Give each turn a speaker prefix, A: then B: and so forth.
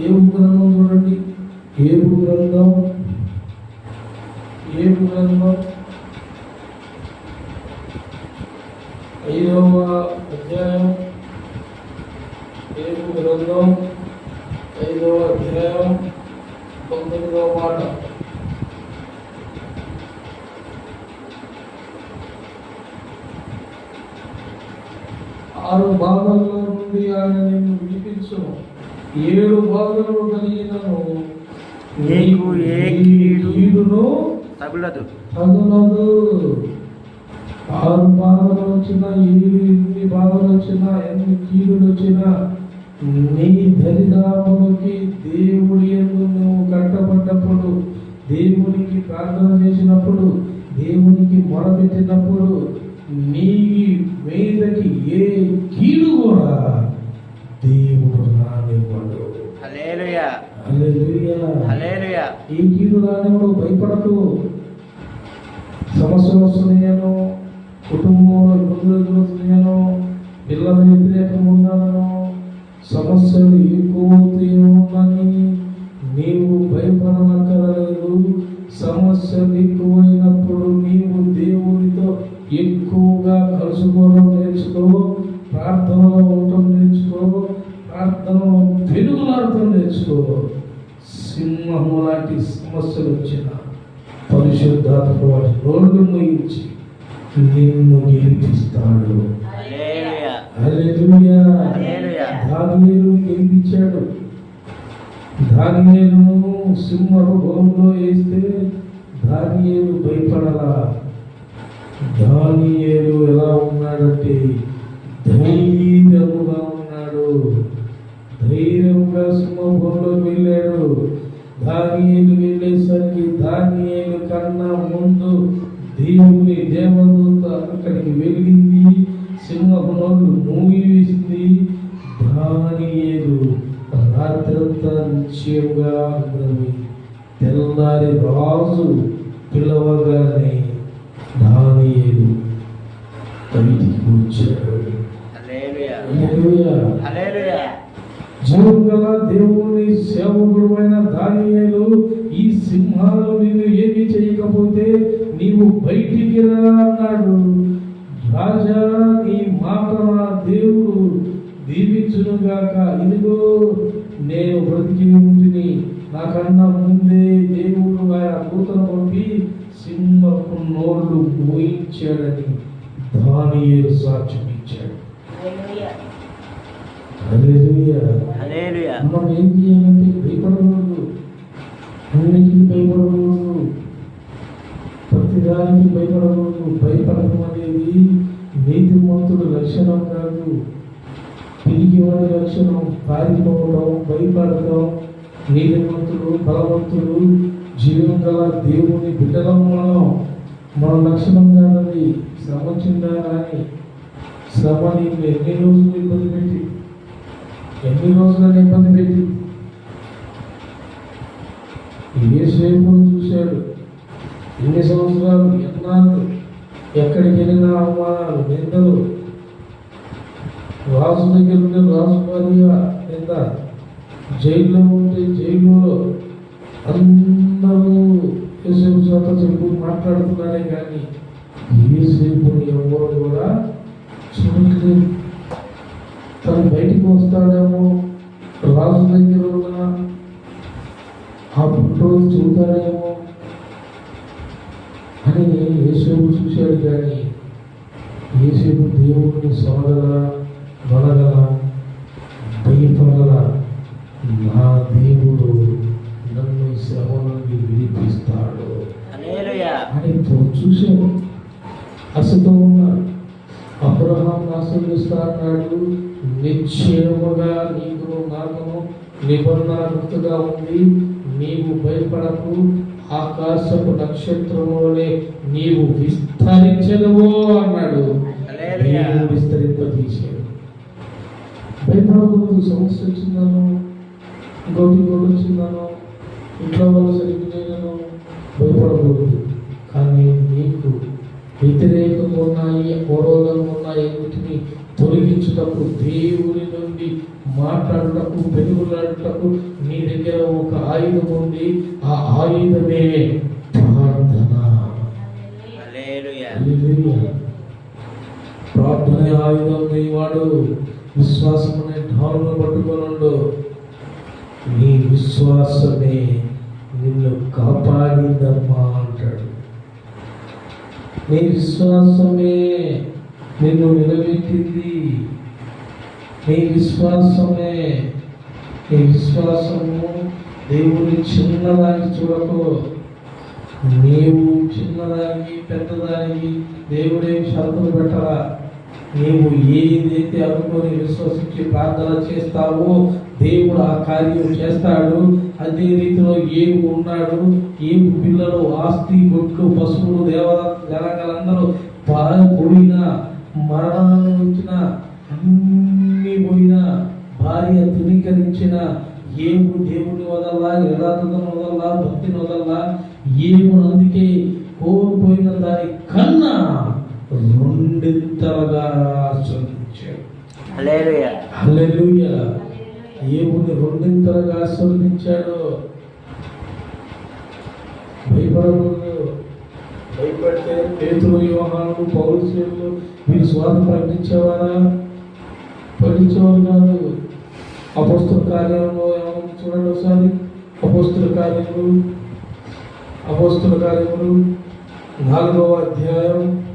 A: ఏబు గ్రంథం చూడండి? ఏబు గ్రంథం ఏబు గ్రంథం ఐదవ అధ్యాయం. ఏబు గ్రంథం ఐదవ అధ్యాయం. తొమ్మిదవ మాట ఆరు భాగాల్లో నుండి ఆయన నిన్ను విడిపించును ఏడు భాగాలు కలిగినను.
B: నీకు ఏ కీడు
A: కీడును
B: తగులదు.
A: తగులదు. ఆరు భాగాలు వచ్చినా ఏడు ఎన్ని భాగాలు వచ్చినా ఎన్ని కీడులు వచ్చినా నీ దరిదాపులకి దేవుడి నువ్వు కట్టబడ్డప్పుడు దేవునికి ప్రార్థన చేసినప్పుడు దేవునికి మొరపెట్టినప్పుడు నీ మీదకి ఏ కీడు కూడా దేవుడు రానివ్వడు. ఈ కీడు రానివ్వడు భయపడకు. సమస్య వస్తున్నాయను కుటుంబంలో ఇబ్బందులు ఎదురవుతున్నాయను పిల్లల వ్యతిరేకం ఉన్నాను సమస్యలు ప్రార్థనలో ఉండటం నేర్చుకో ప్రార్థనలో పెరుగులాడటం నేర్చుకో సింహము లాంటి సమస్యలు వచ్చిన పరిశుద్ధాత్మ వాటి రోడ్డు మోయించి నిన్ను గెలిపిస్తాడు. దానియేలు గెలిపించాడు. దానియేలును సింహపు గోములో వేస్తే దానియేలు భయపడలా. దానియేలు ఎలా ఉన్నాడంటే ధైర్యముగా ఉన్నాడు. ధైర్యంగా సింహంలో వెళ్ళాడు. దానియేలు వెళ్ళేసరికి దానియేలు కన్నా ముందు దేవుని దేవదూత అక్కడికి వెళ్ళింది. సింహపు నోళ్ళు మూగి వేసింది. దానియేలు రాత్రంతా నిశ్చయంగా ఉన్నది తెల్లారి రాజు పిలవగానే దానియేలు బయటికి వచ్చాడు.
B: హల్లెలూయా.
A: హల్లెలూయా.
B: హల్లెలూయా
A: జీవం గల దేవుని సేవకుడైన దానియేలు ఈ సింహాలు నిన్ను ఏమి చేయకపోతే నీవు బయటికి రా అన్నాడు. రాజా నీ మాట నా దేవుడు దీవించునుగాక. ఇదిగో నేను బ్రతికి ఉంటిని. నాకన్నా ముందే దేవుడు ఆయన దూతను పంపి సింహపు నోళ్ళు మోయించాడని దానియేలు సాక్ష్యం ఇచ్చాడు మనం ఏం చేయాలంటే భయపడకూడదు. అన్నిటికీ భయపడకూడదు. ప్రతిదానికి భయపడకూడదు. భయపడటం అనేది నీతిమంతుడు లక్షణం కాదు. పిరికి వాడి లక్షణం పారిపోవడం భయపడటం నీతిమంతుడు బలవంతుడు జీవం గల దేవుని బిడ్డలం మనం. మన లక్షణం కాదది. శ్రమ శ్రమ నీకు ఎన్ని రోజులు ఇబ్బంది పెట్టి ఎన్ని రోజులని ఇబ్బంది పెట్టి? ఇదే సేపు చూశాడు. ఎన్ని సంవత్సరాలు ఎన్నాళ్ళు ఎక్కడికి వెళ్ళినా అవమానాలు నిందలు. రాజు దగ్గర ఉంటే రాజు భార్య నింద. జైల్లో ఉంటే జైల్లో అందరూ ఏసేపు చేత చెప్పు మాట్లాడుతున్నారే కానీ ఏ ఏసేపు ఎవరు కూడా చూడలేదు తను బయటికి వస్తాడేమో రాజు దగ్గర ఉన్న ఆ ఫోటో చూతాడేమో అని యేసేపు చూశాడు కానీ యేసేపు దేవుడిని సోదర వలగల భయపడల నా దేవుడు నన్ను శ్రమ నుండి విడిపిస్తాడు అని తో- చూశాడు. అన్నాడు నిశ్చయముగా నీకు నాకును నిబంధన గుర్తుగా ఉంది నీవు భయపడకు. ఆకాశపు నక్షత్రములే నీవు విస్తరించదువో అన్నాడు. విస్తరింపజేశాడు భయపడకూడదు సమస్య వచ్చిందను ఇంకోటి ఇంకోటి వచ్చిందను ఇంట్లో వాళ్ళు సరిగ్గా భయపడకూడదు కానీ నీకు వ్యతిరేకంగా ఉన్నాయి గొడవలు ఉన్నాయి వీటిని తొలగించుటకు దేవుని నుండి మాట్లాడుటకు పెరుగులాడుటకు నీ దగ్గర ఒక ఆయుధం ఉంది. ఆ ఆయుధమే ప్రార్థన. ప్రార్థన ఆయుధం వాడు విశ్వాసం అనే ఢాలను పట్టుకొనుండు. నీ విశ్వాసమే నిన్ను కాపాడిందమ్మా అంటాడు. నీ విశ్వాసమే నిన్ను నిలబెట్టింది. నీ విశ్వాసమే నీ విశ్వాసము దేవుని చిన్నదానికి చూడకు. నీవు చిన్నదానికి పెద్దదానికి దేవుడే షరతులు పెట్టరా. నీవు ఏదైతే అనుకొని విశ్వసించి ప్రార్థన చేస్తావో దేవుడు ఆ కార్యం చేస్తాడు. అదే రీతిలో ఏవు ఉన్నాడు. ఏవు పిల్లలు ఆస్తి గొట్లు పశువులు దేవత జనగలందరూ పోయిన మరణాన్ని వచ్చిన అన్ని పోయిన భార్య తునీకరించిన ఏవు దేవుని వదల్లా యథార్థతను వదల్లా భక్తిని వదల్లా ఏవు అందుకే కోల్పోయిన దాని కన్నా రెండింతలుగా ఆస్వాదించాడు ఏముని రెండింతలుగా ఆస్వాదించాడు భయపడకూడదు. భయపడితే పేతులు యోహాను పౌరుషులు మీరు స్వార్థ ప్రకటించేవారా? ప్రకటించేవారు కాదు. అపస్తుల కార్యంలో ఏమన్నా చూడండి ఒకసారి. అపస్తుల కార్యములు. అపస్తుల కార్యములు. నాలుగవ అధ్యాయం.